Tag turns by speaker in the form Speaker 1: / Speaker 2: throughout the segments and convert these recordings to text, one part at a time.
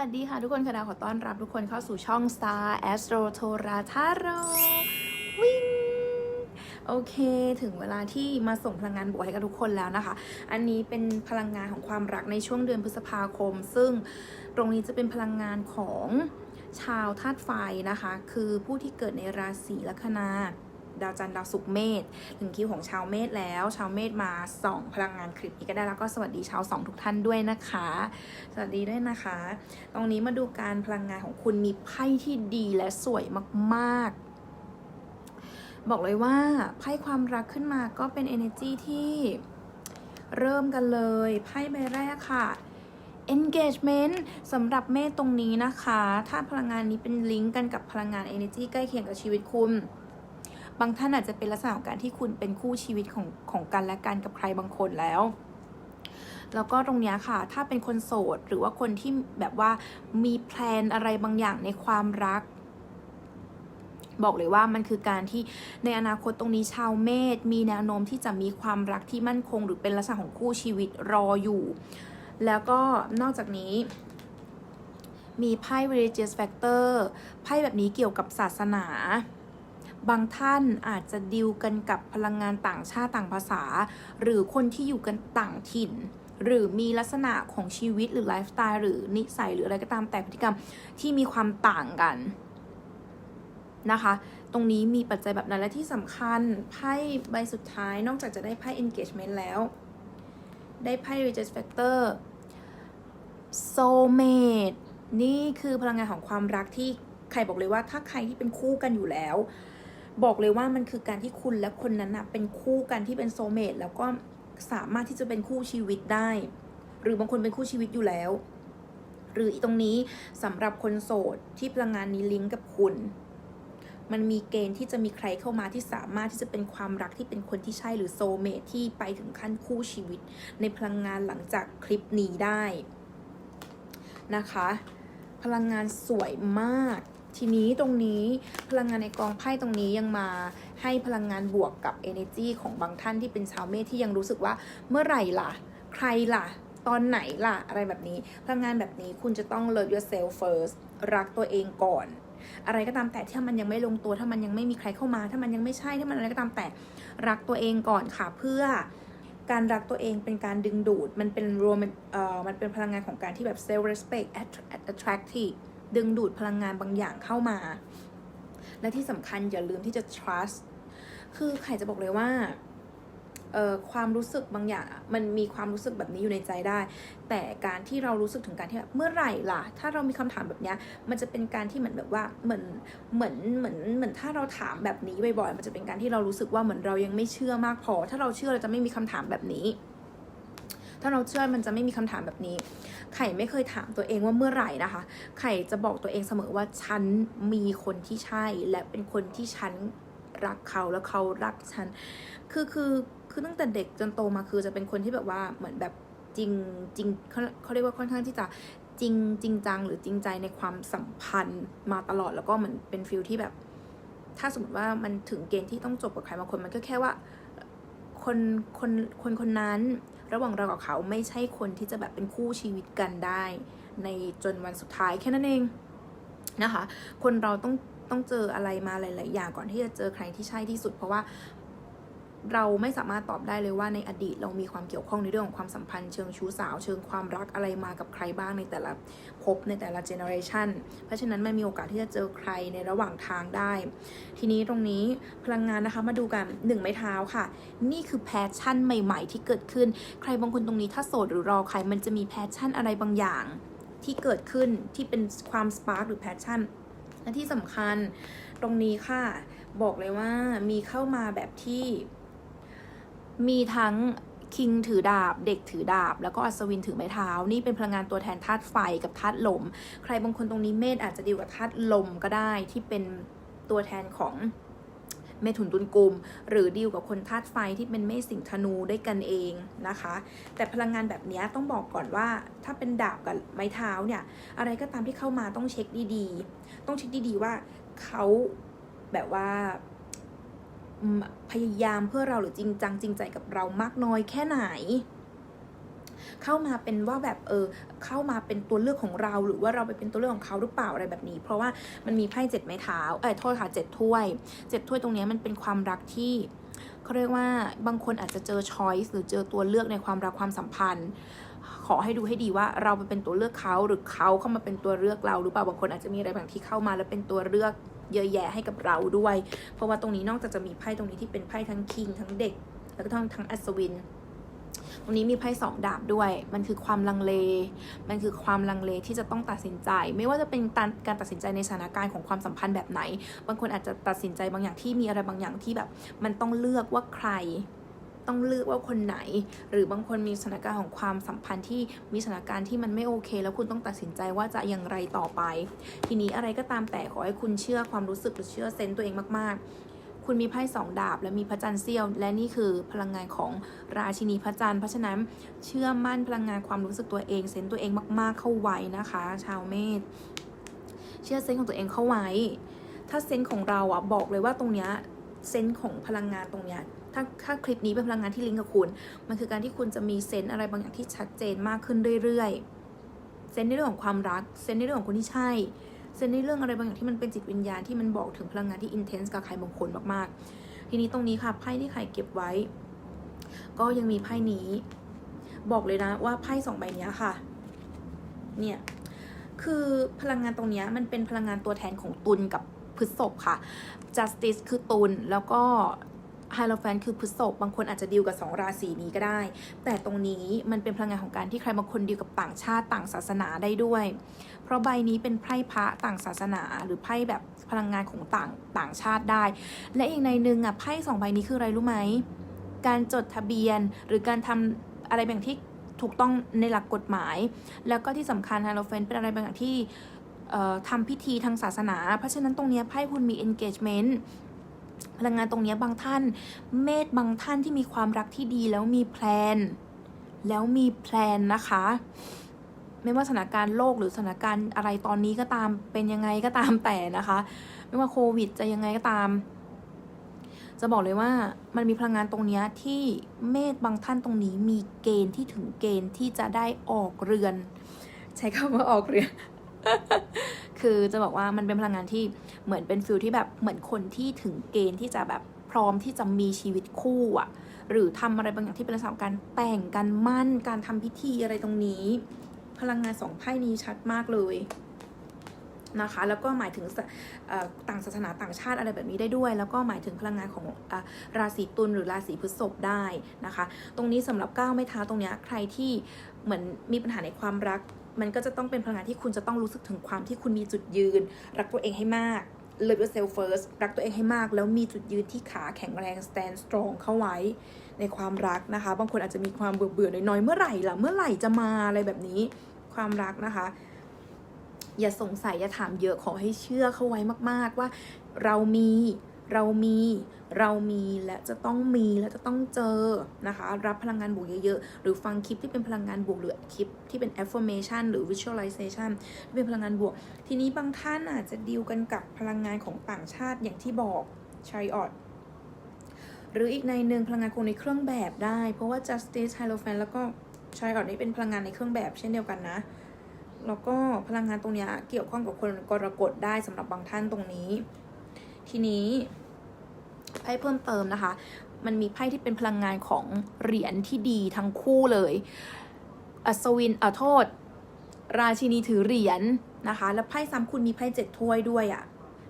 Speaker 1: วัสดีค่ะทุกคนค่ะดาขอต้อนรับทุกคนเข้าสู่ช่อง Star Astro t o r a t a r o วิ่งโอเค ถึงเวลาที่มาส่งพลังงานบวกให้กับทุกคนแล้วนะคะ อันนี้เป็นพลังงานของความรักในช่วงเดือนพฤษภาคม ซึ่งตรงนี้จะเป็นพลังงานของชาวธาตุไฟนะคะ คือผู้ที่เกิดในราศีลัคนา ดาวจันทร์ดาวศุกร์เมษถึงคิวของชาวเมษแล้ว ชาวเมษมาส่องพลังงานคลิปนี้ก็ได้แล้วก็สวัสดีชาวสองทุกท่านด้วยนะคะ สวัสดีด้วยนะคะ ตรงนี้มาดูการพลังงานของคุณมีไพ่ที่ดีและสวยมากๆ บอกเลยว่าไพ่ความรักขึ้นมาก็เป็น energy ที่เริ่มกันเลยไพ่ใบแรกค่ะ engagement สำหรับเมษตรงนี้นะคะ ถ้าพลังงานนี้เป็นลิงก์กันกับพลังงาน energy ใกล้เคียงกับชีวิตคุณ บางท่านอาจจะเป็นลักษณะของการที่คุณเป็นคู่ชีวิตของของกันและกันกับใครบางคนแล้วแล้วก็ตรงนี้ค่ะ ถ้าเป็นคนโสด หรือว่าคนที่แบบว่ามีแพลนอะไรบางอย่างในความรัก บอกเลยว่ามันคือการที่ในอนาคตตรงนี้ชาวเมษมีแนวโน้มที่จะมีความรักที่มั่นคง หรือเป็นลักษณะของคู่ชีวิตรออยู่ แล้วก็นอกจากนี้ มีไพ่ religious factor ไพ่แบบนี้เกี่ยวกับศาสนา บางท่านอาจจะดิวกันกับพลังงานต่างชาติต่างภาษา หรือคนที่อยู่กันต่างถิ่น หรือมีลักษณะของชีวิตหรือไลฟ์สไตล์หรือนิสัยหรืออะไรก็ตามแต่พฤติกรรมที่มีความต่างกันนะคะ ตรงนี้มีปัจจัยแบบนั้นและที่สำคัญไพ่ใบสุดท้ายนอกจากจะได้ไพ่ engagement แล้ว ได้ไพ่ reject factor soulmate นี่คือพลังงานของความรักที่ใครบอกเลยว่าถ้าใครที่เป็นคู่กันอยู่แล้ว บอกเลยว่ามันคือการที่คุณและคนนั้นนะเป็นคู่กันที่เป็นโซเมตแล้วก็สามารถที่จะเป็นคู่ชีวิตได้ หรือบางคนเป็นคู่ชีวิตอยู่แล้ว หรืออีตรงนี้สำหรับคนโสดที่พลังงานนี้ลิงก์กับคุณ มันมีเกณฑ์ที่จะมีใครเข้ามาที่สามารถที่จะเป็นความรักที่เป็นคนที่ใช่หรือโซเมตที่ไปถึงขั้นคู่ชีวิต ในพลังงานหลังจากคลิปนี้ได้นะคะ พลังงานสวยมาก ทีนี้ตรงนี้พลังงานในกองไพ่ตรงนี้ยังมาให้พลังงานบวกกับ energy ของบางท่านที่เป็นชาวเมษที่ยังรู้สึกว่าเมื่อไหร่ล่ะ ใครล่ะ ตอนไหนล่ะ อะไรแบบนี้ พลังงานแบบนี้คุณจะต้อง love yourself first รักตัวเองก่อน อะไรก็ตามแต่ถ้ามันยังไม่ลงตัวถ้ามันยังไม่มีใครเข้ามา ถ้ามันยังไม่ใช่ถ้ามันอะไรก็ตามแต่รักตัวเองก่อนค่ะเพื่อการรักตัวเองเป็นการดึงดูด มันเป็นรวมเอ่อมันเป็นพลังงานของการที่แบบ self respect attractive ดึงดูดพลังงานบางอย่างเข้ามา และที่สำคัญอย่าลืมที่จะ trust คือใครจะบอกเลยว่าความรู้สึกบางอย่างมันมีความรู้สึกแบบนี้อยู่ในใจได้ แต่การที่เรารู้สึกถึงการที่แบบเมื่อไหร่ล่ะ ถ้าเรามีคำถามแบบนี้มันจะเป็นการที่เหมือนแบบว่าเหมือนเหมือนเหมือนเหมือนถ้าเราถามแบบนี้บ่อยๆมันจะเป็นการที่เรารู้สึกว่าเหมือนเรายังไม่เชื่อมากพอ ถ้าเราเชื่อเราจะไม่มีคำถามแบบนี้ ถ้าเราเชื่อมันจะไม่มีคำถามแบบนี้ ไข่ไม่เคยถามตัวเองว่าเมื่อไหร่นะคะ ไข่จะบอกตัวเองเสมอว่าฉันมีคนที่ใช่ และเป็นคนที่ฉันรักเขาแล้วเขารักฉัน คือคือคือตั้งแต่เด็กจนโตมาคือจะเป็นคนที่แบบว่าเหมือนแบบจริงจริงเขาเขาเรียกว่าค่อนข้างที่จะจริงจริงจังหรือจริงใจในความสัมพันธ์มาตลอดแล้วก็เหมือนเป็นฟิลที่แบบ ถ้าสมมติว่ามันถึงเกณฑ์ที่ต้องจบกับใครบางคนมันก็แค่ว่า คนคนคนคนนั้น ระหว่างเรากับเขาไม่ใช่คนที่จะแบบเป็นคู่ชีวิตกันได้ ในจนวันสุดท้ายแค่นั้นเองนะคะ คนเราต้องต้องเจออะไรมาหลาย ๆ อย่างก่อนที่จะเจอใครที่ใช่ที่สุด เพราะว่า เราไม่สามารถตอบได้เลยว่าในอดีตเรามีความเกี่ยวข้องในเรื่องของความสัมพันธ์เชิงชู้สาว เชิงความรักอะไรมากับใครบ้างในแต่ละภพในแต่ละเจเนอเรชันเพราะฉะนั้นมันมีโอกาสที่จะเจอใครในระหว่างทางได้ ทีนี้ตรงนี้พลังงานนะคะมาดูกันหนึ่งไม้เท้าค่ะ นี่คือแพชชั่นใหม่ ๆ ที่เกิดขึ้น ใครบางคนตรงนี้ถ้าโสดหรือรอใครมันจะมีแพชชั่นอะไรบางอย่าง ที่เกิดขึ้นที่เป็นความสปาร์กหรือแพชชั่นและที่สำคัญตรงนี้ค่ะ บอกเลยว่ามีเข้ามาแบบที่ มีทั้งคิงถือดาบ เด็กถือดาบ แล้วก็อัศวินถือไม้เท้า นี่เป็นพลังงานตัวแทนธาตุไฟกับธาตุลม ใครบางคนตรงนี้เมษอาจจะดีลกับธาตุลมก็ได้ที่เป็นตัวแทนของเมถุนตุลกุม หรือดีลกับคนธาตุไฟที่เป็นเมษสิงธนูด้วยกันเองนะคะ แต่พลังงานแบบนี้ต้องบอกก่อนว่า ถ้าเป็นดาบกับไม้เท้าเนี่ย อะไรก็ตามที่เข้ามาต้องเช็คดีๆ ต้องเช็คดีๆว่าเขาแบบว่า พยายามเพื่อเราหรือจริงจังจริงใจกับเรามากน้อยแค่ไหน เข้ามาเป็นว่าแบบเออเข้ามาเป็นตัวเลือกของเรา หรือว่าเราไปเป็นตัวเลือกของเขาหรือเปล่าอะไรแบบนี้ เพราะว่ามันมีไพ่เจ็ดไม้เท้าเอ้ยโทษค่ะเจ็ดถ้วยเจ็ดถ้วยตรงนี้มันเป็นความรักที่เขาเรียกว่าบางคนอาจจะเจอช้อยส์หรือเจอตัวเลือกในความรักความสัมพันธ์ ขอให้ดูให้ดีว่าเราไปเป็นตัวเลือกเขาหรือเขาเข้ามาเป็นตัวเลือกเราหรือเปล่าบางคนอาจจะมีอะไรบางที่เข้ามาแล้วเป็นตัวเลือก เยอะแยะให้กับเราด้วย เพราะว่าตรงนี้นอกจากจะมีไพ่ตรงนี้ที่เป็นไพ่ทั้งคิงทั้งเด็ก แล้วก็ทั้งทั้งอัศวิน ตรงนี้มีไพ่สองดาบด้วย มันคือความลังเล มันคือความลังเลที่จะต้องตัดสินใจ ไม่ว่าจะเป็นการการตัดสินใจในสถานการณ์ของความสัมพันธ์แบบไหน บางคนอาจจะตัดสินใจบางอย่างที่มีอะไรบางอย่างที่แบบ มันต้องเลือกว่าใคร ต้องเลือกว่าคนไหน หรือบางคนมีสถานการณ์ของความสัมพันธ์ที่มีสถานการณ์ที่มันไม่โอเค แล้วคุณต้องตัดสินใจว่าจะอย่างไรต่อไป ทีนี้อะไรก็ตามแต่ขอให้คุณเชื่อความรู้สึกหรือเชื่อเซนต์ตัวเองมาก ๆคุณมีไพ่สองดาบและมีพระจันทร์เสี้ยว และนี่คือพลังงานของราชินีพระจันทร์เพราะฉะนั้นเชื่อมั่นพลังงานความรู้สึกตัวเองเซนต์ตัวเองมากๆเข้าไว้นะคะ ชาวเมษเชื่อเซนต์ของตัวเองเข้าไว้ ถ้าเซนต์ของเราอะบอกเลยว่าตรงเนี้ยเซนต์ของพลังงานตรงเนี้ย ถ้าถ้าคลิปนี้เป็นพลังงานที่ลิงก์กับคุณ มันคือการที่คุณจะมีเซนต์อะไรบางอย่างที่ชัดเจนมากขึ้นเรื่อยๆ เซนต์ในเรื่องของความรัก เซนต์ในเรื่องของคนที่ใช่ เซนต์ในเรื่องอะไรบางอย่างที่มันเป็นจิตวิญญาณที่มันบอกถึงพลังงานที่อินเทนส์กับใครบางคนมากๆ ทีนี้ตรงนี้ค่ะไพ่ที่ใครเก็บไว้ ก็ยังมีไพ่นี้ บอกเลยนะว่าไพ่สองใบนี้ค่ะ เนี่ยคือพลังงานตรงนี้มันเป็นพลังงานตัวแทนของตุลกับพฤษภค่ะ justice คือตุลแล้วก็ h i e r o p h a n t คือพฤษภบางคนอาจจะดีลกับสองราศีนี้ก็ได้ แต่ตรงนี้มันเป็นพลังงานของการที่ใครบางคนดีลกับต่างชาติต่างศาสนาได้ด้วย เพราะใบนี้เป็นไพ่พระต่างศาสนา หรือไพ่แบบพลังงานของต่างต่างชาติได้ และอีกในหนึ่งอะไพ่สองใบนี้คืออะไรรู้ไหมการจดทะเบียนหรือการทำอะไรบางที่ถูกต้องในหลักกฎหมาย แล้วก็ที่สำคัญไฮโลเฟนเป็นอะไรบางอย่างที่ทำพิธีทางศาสนา เพราะฉะนั้นตรงเนี้ยไพ่คุณมี engagement พลังงานตรงนี้บางท่าน เมษบางท่านที่มีความรักที่ดีแล้วมีแพลน แล้วมีแพลนนะคะ ไม่ว่าสถานการณ์โลกหรือสถานการณ์อะไรตอนนี้ก็ตามเป็นยังไงก็ตามแต่นะคะ ไม่ว่าโควิดจะยังไงก็ตาม จะบอกเลยว่ามันมีพลังงานตรงนี้ที่เมษบางท่านตรงนี้มีเกณฑ์ที่ถึงเกณฑ์ที่จะได้ออกเรือน ใช้คำว่าออกเรือน คือจะบอกว่ามันเป็นพลังงานที่เหมือนเป็นฟิลที่แบบเหมือนคนที่ถึงเกณฑ์ที่จะแบบพร้อมที่จะมีชีวิตคู่อะหรือทำอะไรบางอย่างที่เป็นลักษณะการแต่งการมั่นการทำพิธีอะไรตรงนี้ พลังงานสองไพ่นี้ชัดมากเลยนะคะแล้วก็หมายถึงต่างศาสนาต่างชาติอะไรแบบนี้ได้ด้วย แล้วก็หมายถึงพลังงานของอราศีตุลหรือราศีพฤษภได้นะคะ ตรงนี้สำหรับก้าวไม่ท้าตรงเนี้ยใครที่เหมือนมีปัญหาในความรัก มันก็จะต้องเป็นพลังงานที่คุณจะต้องรู้สึกถึงความที่คุณมีจุดยืน รักตัวเองให้มาก love yourself first รักตัวเองให้มาก แล้วมีจุดยืนที่ขาแข็งแรง stand strong เข้าไว้ในความรักนะคะ บางคนอาจจะมีความเบื่อเบื่อน้อยๆเมื่อไหร่ล่ะ เมื่อไหร่จะมาอะไรแบบนี้ ความรักนะคะ อย่าสงสัยอย่าถามเยอะขอให้เชื่อเข้าไว้มาก ๆ ว่าเรามี เรามีเรามีและจะต้องมีและจะต้องเจอนะคะ รับพลังงานบวกเยอะๆ หรือฟังคลิปที่เป็นพลังงานบวกหรือคลิปที่เป็น affirmation หรือ visualization ที่เป็นพลังงานบวก ทีนี้บางท่านอาจจะดีลกันกับพลังงานของต่างชาติอย่างที่บอกช a ยออดหรืออีกในหนึ่งพลังงานคงในเครื่องแบบได้ เพราะว่า justice hierophant แล้วก็ช a ยออดนี่เป็นพลังงานในเครื่องแบบเช่นเดียวกันนะแล้วก็พลังงานตรงนี้เกี่ยวข้องกับคนกรกฎได้สำหรับบางท่านตรงนี้ ทีนี้ พ่เพิ่มเติมนะคะ มันมีไพ่ที่เป็นพลังงานของเหรียญที่ดีทั้งคู่เลย อัศวินอะโทษ ราชินีถือเหรียญนะคะ แล้วไพ่ซ้ำคุณมีไพ่เจ็ดถ้วยด้วยอะ่ะ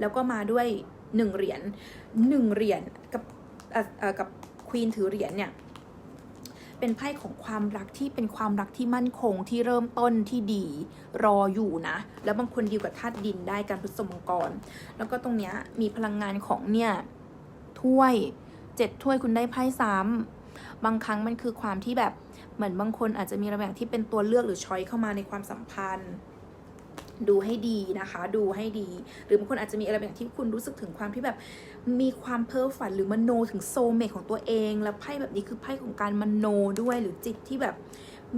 Speaker 1: แล้วก็มาด้วยหนึ่งเหรียญหนึ่งเหรียญกับกับควีนถือเหรียญเนี่ยเป็นไพ่ของความรักที่เป็นความรักที่มั่นคงที่เริ่มต้นที่ดีรออยู่นะ แล้วบางคนดีลกับธาตุดินได้การพฤษมังกร แล้วก็ตรงเนี้ยมีพลังงานของเนี่ย ถ้วยเจ็ดถ้วยคุณได้ไพ่ซ้ำบางครั้งมันคือความที่แบบเหมือนบางคนอาจจะมีระแวงที่เป็นตัวเลือกหรือช้อยเข้ามาในความสัมพันธ์ ดูให้ดีนะคะ ดูให้ดี หรือบางคนอาจจะมีอะไรแบางอย่างที่คุณรู้สึกถึงความที่แบบมีความเพ้อฝันหรือมโนถึงโซเมทของตัวเอง แล้วไพ่แบบนี้คือไพ่ของการมโนด้วยหรือจิตที่แบบ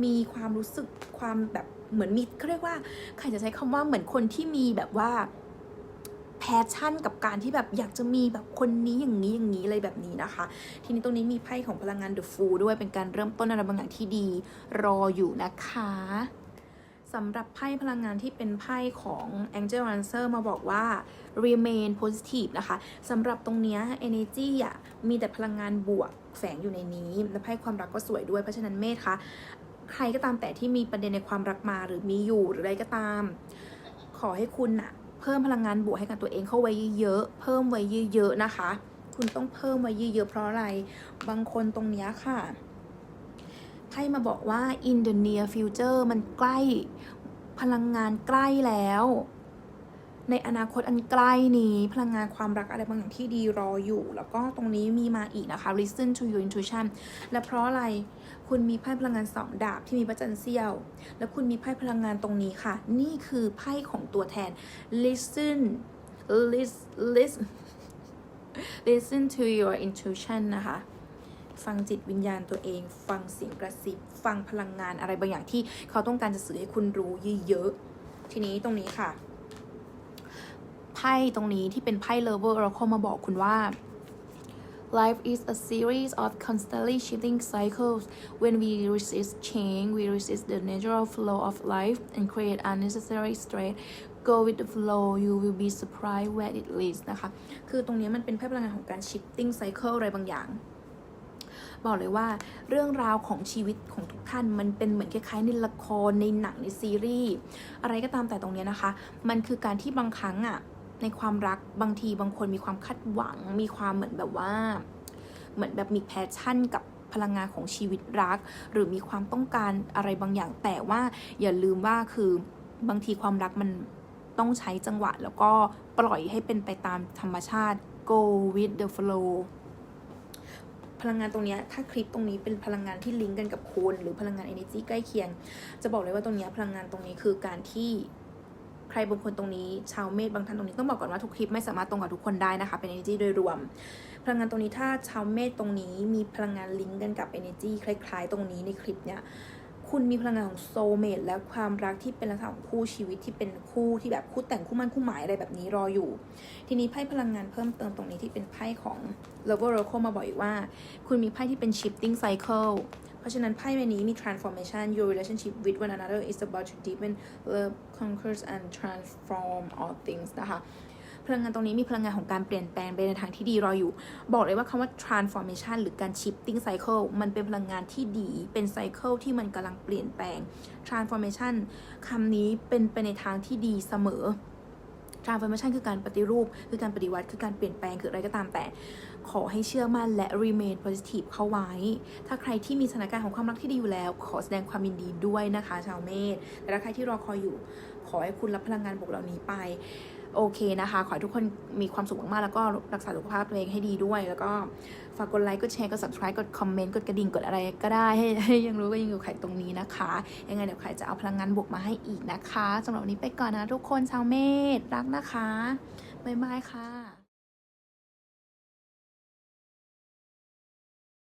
Speaker 1: มีความรู้สึกความแบบเหมือนมีเขาเรียกว่าใครจะใช้คำว่าเหมือนคนที่มีแบบว่า แผชชั่นกับการที่แบบอยากจะมีแบบคนนี้อย่างนี้อย่างนี้อะไรแบบนี้นะคะ ทีนี้ตรงนี้มีไพ่ของพลังงาน The Fool ด้วยเป็นการเริ่มต้นอะไรบางอย่างที่ดี รออยู่นะคะสำหรับไพ่พลังงานที่เป็นไพ่ของ Angel Answer มาบอกว่า remain positive นะคะสำหรับตรงเนี้ย energy อะมีแต่พลังงานบวกแฝงอยู่ในนี้ และไพ่ความรักก็สวยด้วย เพราะฉะนั้นเมธคะ ใครก็ตามแต่ที่มีประเด็นในความรักมาหรือมีอยู่หรืออะไรก็ตาม ขอให้คุณน่ะ พิ่มพลังงานบวกให้กับตัวเองเข้าไว้เยอะๆเพิ่มไว้เยอะๆนะคะ คุณต้องเพิ่มไว้เยอะๆเพราะอะไรบางคนตรงนี้ค่ะไพ่มาบอกว่า in the near future มันใกล้พลังงานใกล้แล้ว ในอนาคตอันใกล้นี้พลังงานความรักอะไรบางอย่างที่ดีรออยู่ แล้วก็ตรงนี้มีมาอีกนะคะ listen to your intuition และเพราะอะไร คุณมีไพ่พลังงานสองดาบที่มีพระจันทร์เสี้ยว แล้วคุณมีไพ่พลังงานตรงนี้ค่ะ นี่คือไพ่ของตัวแทน listen listen listen listen to your intuition นะคะ ฟังจิตวิญญาณตัวเอง ฟังเสียงกระซิบ ฟังพลังงานอะไรบางอย่างที่เขาต้องการจะสื่อให้คุณรู้เยอะๆ ทีนี้ตรงนี้ค่ะ ไพ่ตรงนี้ที่เป็นไพ่ Lover Oracle มาบอกคุณว่า Life is a series of constantly shifting cycles. When we resist change, we resist the natural flow of life and create unnecessary stress. Go with the flow, you will be surprised where it leads นะคะ คือตรงนี้มันเป็นไพ่พลังงานของการ shifting cycle อะไรบางอย่าง บอกเลยว่าเรื่องราวของชีวิตของทุกท่านมันเป็นเหมือนคล้ายๆในละครในหนังในซีรีส์อะไรก็ตามแต่ตรงนี้นะคะ มันคือการที่บางครั้งอะ ในความรักบางทีบางคนมีความคาดหวัง มีความเหมือนแบบว่า เหมือนแบบมีแพชชั่นกับพลังงานของชีวิตรัก หรือมีความต้องการอะไรบางอย่าง แต่ว่าอย่าลืมว่าคือบางทีความรักมันต้องใช้จังหวะ แล้วก็ปล่อยให้เป็นไปตามธรรมชาติ go with the flow พลังงานตรงนี้ถ้าคลิปตรงนี้เป็นพลังงานที่ลิงก์กันกับคุณ หรือพลังงาน energy ใกล้เคียง จะบอกเลยว่าตรงนี้พลังงานตรงนี้คือการที่ ใครบางคนตรงนี้ ชาวเมษบางท่านตรงนี้ต้องบอกก่อนว่าทุกคลิปไม่สามารถตรงกับทุกคนได้นะคะ เป็น energy โดยรวม พลังงานตรงนี้ถ้าชาวเมษตรงนี้มีพลังงานลิงก์กันกับ energy คล้าย ๆ ตรงนี้ในคลิปเนี้ยคุณมีพลังงานของโซเมตและความรักที่เป็นลักษณะของคู่ชีวิตที่เป็นคู่ที่แบบคู่แต่งคู่มั่นคู่หมายอะไรแบบนี้รออยู่ ทีนี้ไพ่พลังงานเพิ่มเติมตรงนี้ที่เป็นไพ่ของ Lover Oracle มาบอกอีกว่า คุณมีไพ่ที่เป็น shifting cycle ราะฉะนั้นไพ่ใบนี้มี transformation your relationship with one another is about to deepen love conquers and transform all things นะคะพลังงานตรงนี้มีพลังงานของการเปลี่ยนแปลงไปในทางที่ดีรออยู่ บอกเลยว่าคำว่า transformation หรือการ shifting cycle มันเป็นพลังงานที่ดี เป็น cycle ที่มันกำลังเปลี่ยนแปลง transformation คำนี้เป็นไปในทางที่ดีเสมอ transformation คือการปฏิรูป คือการปฏิวัติ คือการเปลี่ยนแปลง คืออะไรก็ตามแต่ ขอให้เชื่อมั่นและ remain positive เข้าไว้ ถ้าใครที่มีสถานการณ์ของความรักที่ดีอยู่แล้ว ขอแสดงความยินดีด้วยนะคะ ชาวเมษแต่ถ้าใครที่รอคอยอยู่ ขอให้คุณรับพลังงานบวกเหล่านี้ไป โอเคนะคะ ขอให้ทุกคนมีความสุขมากๆ แล้วก็รักษาสุขภาพตัวเองให้ดีด้วย แล้วก็ฝากกดไลค์ กดแชร์ กด subscribe กดคอมเมนต์ กดกระดิ่ง กดอะไรก็ได้ ให้ให้ยังรู้ว่ายังอยู่ใครตรงนี้นะคะ ยังไงเดี๋ยวใครจะเอาพลังงานบวกมาให้อีกนะคะสำหรับวันนี้ไปก่อนนะทุกคนชาวเมษรักนะคะบ๊ายบายค่ะ